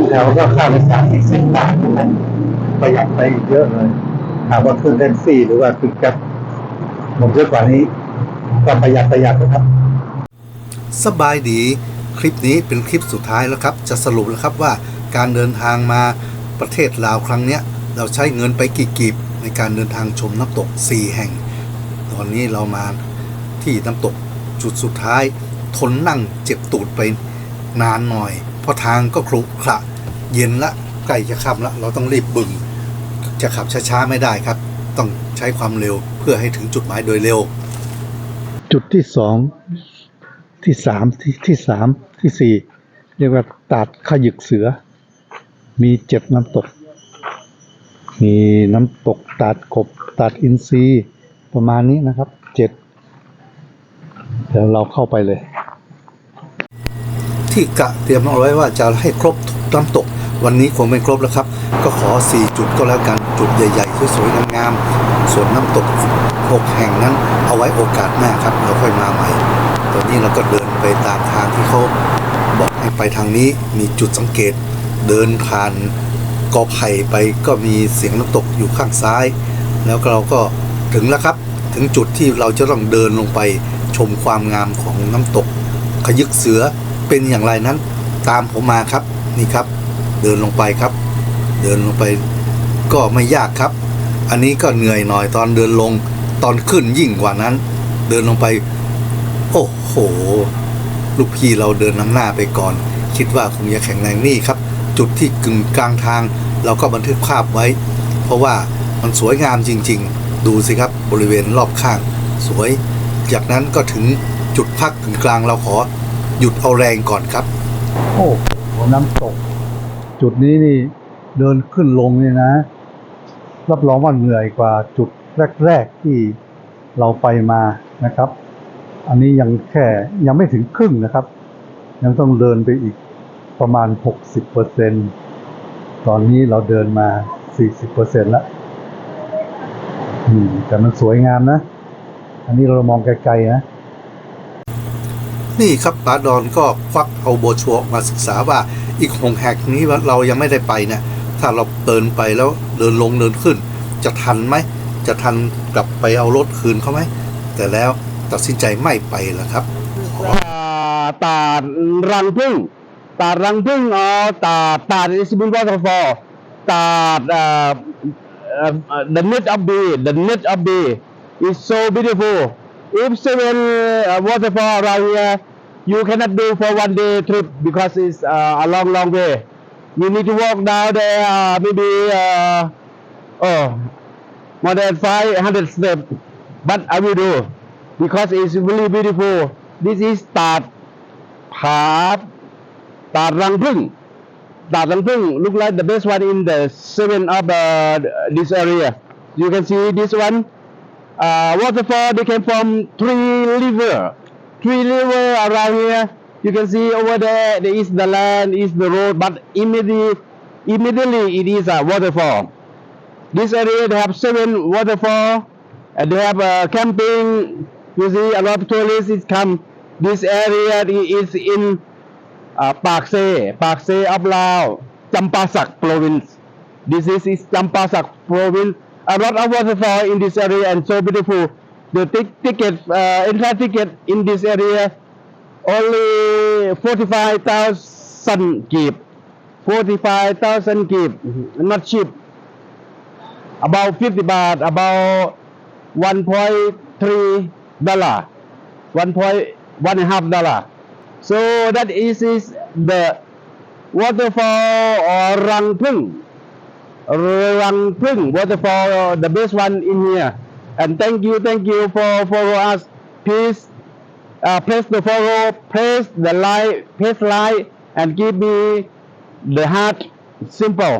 องแถวก็ค่าโดยสารอีกสิบบาทนะประหยัดไปอีกเยอะเลยหากว่าขึ้นแท็กซี่หรือว่าขึ้นแกร็บผมเยอะกว่านี้ก็ประหยัดประหยัดนะครับ สบายดี คลิปนี้เป็นคลิปสุดท้ายแล้วครับ จะสรุปแล้วครับว่าการเดินทางมาประเทศลาวครั้งเนี้ย เราใช้เงินไปกี่กีบในการเดินทางชมน้ำตก 4 แห่ง ตอนนี้เรามาที่น้ำตกจุดสุดท้าย ทนนั่งเจ็บตูดไปนานหน่อย เพราะทางก็ครุขระ เย็นละใกล้จะค่ำละเราต้องรีบบึง จะขับช้าๆไม่ได้ครับ ต้องใช้ความเร็วเพื่อให้ถึงจุดหมายโดยเร็ว จุดที่สองที่สามที่ที่สามที่สี่เรียกว่าตาดขยึกเสือ มีเจ็ดน้ำตก มีน้ำตกตาดกบตาดอินทรีประมาณนี้นะครับเจ็ดเดี๋ยวเราเข้าไปเลย ที่กะเตรียมเอาไว้ว่าจะให้ครบทุกน้ำตก วันนี้คงไม่ครบแล้วครับ ก็ขอ 4 จุดก็แล้วกัน จุดใหญ่ๆสวยๆงามๆส่วนน้ำตก 6 แห่งนั้น เอาไว้โอกาสหน้าครับ เราค่อยมาใหม่ ตอนนี้เราก็เดินไปตามทางที่เขาบอกให้ไปทางนี้มีจุดสังเกต เดินผ่านกอไผ่ไปก็มีเสียงน้ำตกอยู่ข้างซ้าย แล้วเราก็ถึงแล้วครับ ถึงจุดที่เราจะต้องเดินลงไปชมความงามของน้ำตก ขยึกเสือเป็นอย่างไรนั้น ตามผมมาครับนี่ครับ เดินลงไปครับ เดินลงไปก็ไม่ยากครับ อันนี้ก็เหนื่อยหน่อยตอนเดินลงตอนขึ้นยิ่งกว่านั้น เดินลงไป โอ้โห ลูกพี่เราเดินนำหน้าไปก่อน คิดว่าคงจะแข็งแรงนี่ครับ จุดที่กึ่งกลางทาง เราก็บันทึกภาพไว้ เพราะว่ามันสวยงามจริง ๆ ดูสิครับบริเวณรอบข้าง สวย จากนั้นก็ถึงจุดพักกึ่งกลางเราขอหยุดเอาแรงก่อนครับ โอ้โหน้ำตก จุดนี้นี่เดินขึ้นลงเนี่ยนะ รับรองว่าเหนื่อยกว่าจุดแรก ๆ ที่เราไปมานะครับ อันนี้ยังแค่ยังไม่ถึงครึ่งนะครับ ยังต้องเดินไปอีกประมาณ 60เปอร์เซ็นตอนนี้เราเดินมา 40เปอร์เซ็นแล้วแต่มันสวยงามนะ อันนี้เรามองไกลๆนะ นี่ครับป๋าดอนก็ควักเอาโบชัวร์มาศึกษาว่า อีกหงแหกนี้ว่าเรายังไม่ได้ไปเนี่ยถ้าเราเดินไปแล้วเดินลงเดินขึ้น จะทันไหมจะทันกลับไปเอารถคืนเขาไหมแต่แล้วตัดสินใจไม่ไปแล้วครับตาดรังพึ่งตาดรังพึ่งอ๋อตาดตาด is been waterfall ตาดอ่าอ่า the net of bay the net of bay is so beautiful if seven uh, waterfall around here you cannot do for one day trip because it's uh, a long long way you need to walk down there uh, maybe uh, oh more than 500 steps but I will do because it's really beautiful this is ตาดผาตาดรังพึ่งตาดรังพึ่ง look like the best one in the seven of uh, this area you can see this one uh, waterfall they came from three river three river around here you can see over there there is the land is the road but immediately immediately it is a waterfall. This area they have seven waterfall and they have uh, camping. You see a lot of tourists come. This area is in uh, Pakse Pakse of Lao Champasak province. This is, is Champasak province. A lot of waterfall in this area and so beautiful the ticket uh, entrance ticket in this area only 45,000 keep. 45,000 keep. Not cheap. About 50 baht about 1.3 dollar. 1.1 half dollar. So that is, is the waterfall or rang Phung rang Phung waterfall the best one in here and thank you thank you for follow us please uh, press the follow press the like press like and give me the heart simple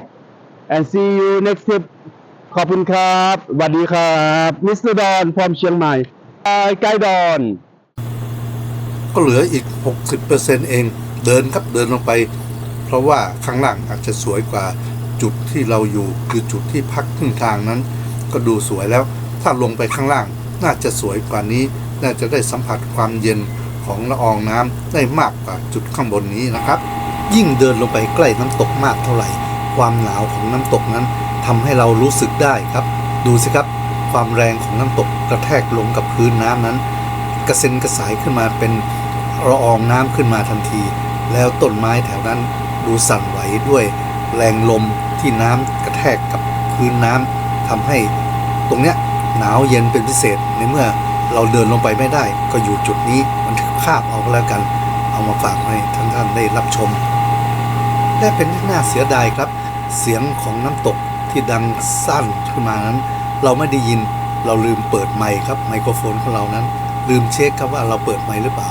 and see you next tip ขอบคุณครับสวัสดีครับมิสเตอร์ดอนพร้อมเชียงใหม่ไกด์ดอน ก็เหลืออีก 60%เองเดินครับเดินลงไป เพราะว่าข้างล่างอาจจะสวยกว่าจุดที่เราอยู่ คือจุดที่พักครึ่งทางนั้น ก็ดูสวยแล้ว ถ้าลงไปข้างล่าง น่าจะสวยกว่านี้ น่าจะได้สัมผัสความเย็นของละอองน้ำได้มากกว่าจุดข้างบนนี้นะครับ ยิ่งเดินลงไปใกล้น้ำตกมากเท่าไหร่ ความหนาวของน้ำตกนั้นทำให้เรารู้สึกได้ครับ ดูสิครับ ความแรงของน้ำตกกระแทกลงกับพื้นน้ำนั้น กระเซ็นกระสายขึ้นมาเป็นละอองน้ำขึ้นมาทันที แล้วต้นไม้แถวนั้นดูสั่นไหวด้วยแรงลมที่น้ำกระแทกกับพื้นน้ำทำให้ตรงเนี้ย หนาวเย็นเป็นพิเศษในเมื่อเราเดินลงไปไม่ได้ ก็อยู่จุดนี้มันถึงภาพเอาก็แล้วกัน เอามาฝากให้ท่านท่านได้รับชมแต่เป็นที่น่าเสียดายครับ เสียงของน้ำตกที่ดังสั้นขึ้นมานั้น เราไม่ได้ยินเราลืมเปิดไมค์ครับไมโครโฟนของเรานั้น ลืมเช็คครับว่าเราเปิดไมค์หรือเปล่า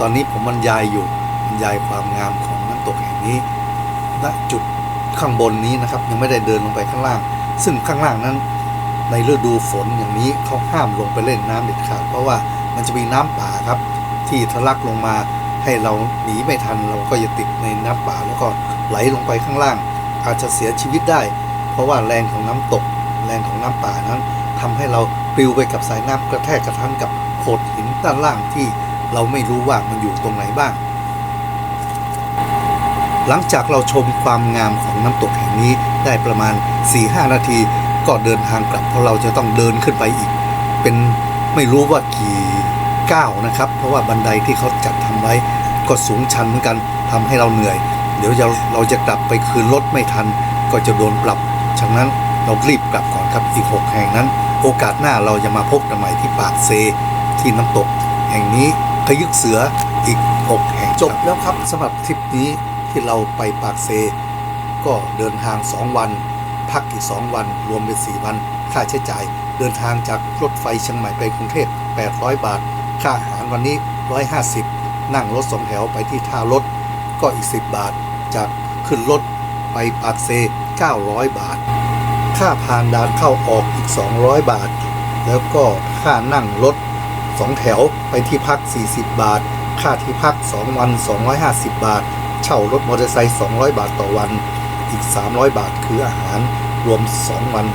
ตอนนี้ผมบรรยายอยู่บรรยายความงามของน้ำตกแห่งนี้ณจุดข้างบนนี้นะครับยังไม่ได้เดินลงไปข้างล่าง ซึ่งข้างล่างนั้น ในฤดูฝนอย่างนี้เขาห้ามลงไปเล่นน้ำเด็ดขาดเพราะว่ามันจะมีน้ำป่าครับ ที่ทะลักลงมาให้เราหนีไม่ทันเราก็จะติดในน้ำป่าแล้วก็ไหลลงไปข้างล่าง อาจจะเสียชีวิตได้ เพราะว่าแรงของน้ำตก แรงของน้ำป่านั้นทำให้เราปลิวไปกับสายน้ำกระแทกกระทันกับโขดหินด้านล่างที่เราไม่รู้ว่ามันอยู่ตรงไหนบ้าง หลังจากเราชมความงามของน้ำตกแห่งนี้ได้ประมาณ 4-5 นาที ก็เดินทางกลับเพราะเราจะต้องเดินขึ้นไปอีก เป็นไม่รู้ว่ากี่ก้าวนะครับ เพราะว่าบันไดที่เขาจัดทำไว้ก็สูงชันเหมือนกันทำให้เราเหนื่อย เดี๋ยวเราเราจะกลับไปคืนรถไม่ทัน ก็จะโดนปรับฉะนั้นเรารีบกลับก่อนครับอีก 6 แห่งนั้น โอกาสหน้าเราจะมาพบกันใหม่ที่ปากเซ ที่น้ำตก แห่งนี้ขยึกเสืออีก 6 แห่งจบแล้วครับสำหรับทริปนี้ที่เราไปปากเซ ก็เดินทาง 2 วัน พักอีก 2 วัน รวมเป็น 4 วัน ค่าใช้จ่าย เดินทางจากรถไฟเชียงใหม่ไปกรุงเทพ800 บาท ค่าอาหารวันนี้ 150 นั่งรถสองแถวไปที่ท่ารถ ก็อีก 10 บาท จากขึ้นรถไปปากเซ 900 บาท ค่าผ่านด่านเข้าออกอีก 200 บาท แล้วก็ค่านั่งรถ2แถวไปที่พัก 40 บาท ค่าที่พัก 2 วัน 250 บาท เช่ารถมอเตอร์ไซค์ 200 บาทต่อวัน อีก 300 บาทคืออาหารรวม 2 วัน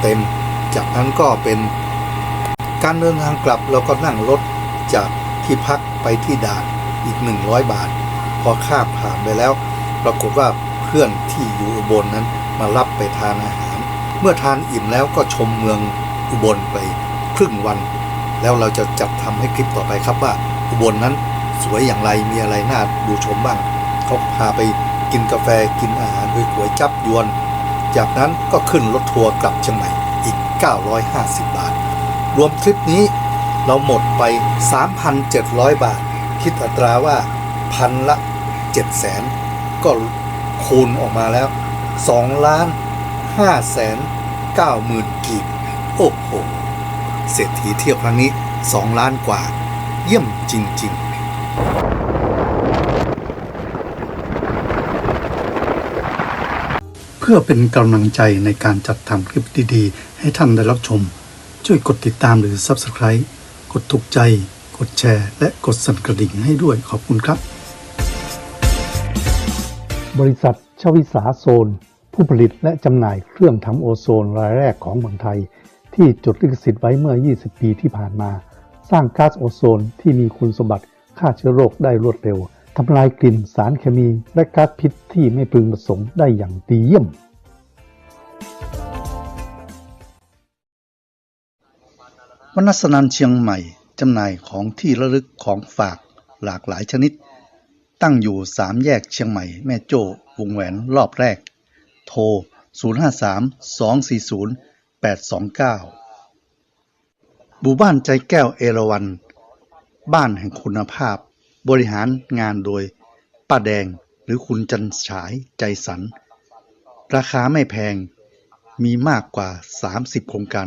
เต็มๆจากนั้นก็เป็นการเดินทางกลับเราก็นั่งรถจากที่พักไปที่ด่านอีก 100 บาท พอข้ามผ่านไปแล้ว ปรากฏว่าเพื่อนที่อยู่อุบลนั้นมารับไปทานอาหาร เมื่อทานอิ่มแล้วก็ชมเมืองอุบลไปครึ่งวัน แล้วเราจะจัดทำให้คลิปต่อไปครับว่าอุบลนั้นสวยอย่างไรมีอะไรน่าดูชมบ้างเขาพาไป กินกาแฟกินอาหารด้วยก๋วยจับยวน จากนั้นก็ขึ้นรถทัวร์กลับเชียงใหม่อีก 950 บาท รวมทริปนี้เราหมดไป 3,700 บาท คิดอัตราว่าพันละ700,000ก็คูณออกมาแล้ว2ล้าน5แสน9หมื่นกีบ โอ้โห เศรษฐีเที่ยวครั้งนี้ 2 ล้านกว่า เยี่ยมจริง ๆ เพื่อเป็นกำลังใจในการจัดทำคลิปดีๆ ให้ท่านได้รับชม ช่วยกดติดตามหรือ Subscribe กดถูกใจ กดแชร์ และกดสั่นกระดิ่งให้ด้วยขอบคุณครับ บริษัทชวิสาโซน ผู้ผลิตและจำหน่ายเครื่องทำโอโซนรายแรกของเมืองไทย ที่จดลิขสิทธิ์ไว้เมื่อ 20 ปีที่ผ่านมา สร้างก๊าซโอโซนที่มีคุณสมบัติฆ่าเชื้อโรคได้รวดเร็ว ทำลายกลิ่นสารเคมีและก๊าซพิษที่ไม่พึงประสงค์ได้อย่างดีเยี่ยม วนัสนันเชียงใหม่จำหน่ายของที่ระลึกของฝากหลากหลายชนิด ตั้งอยู่สามแยกเชียงใหม่แม่โจ้วงแหวนรอบแรก โทร 053 240 829หมู่บ้านใจแก้วเอราวัน บ้านแห่งคุณภาพ บริหารงานโดยป้าแดงหรือคุณจันฉายใจสัน ราคาไม่แพงมีมากกว่า 30 โครงการ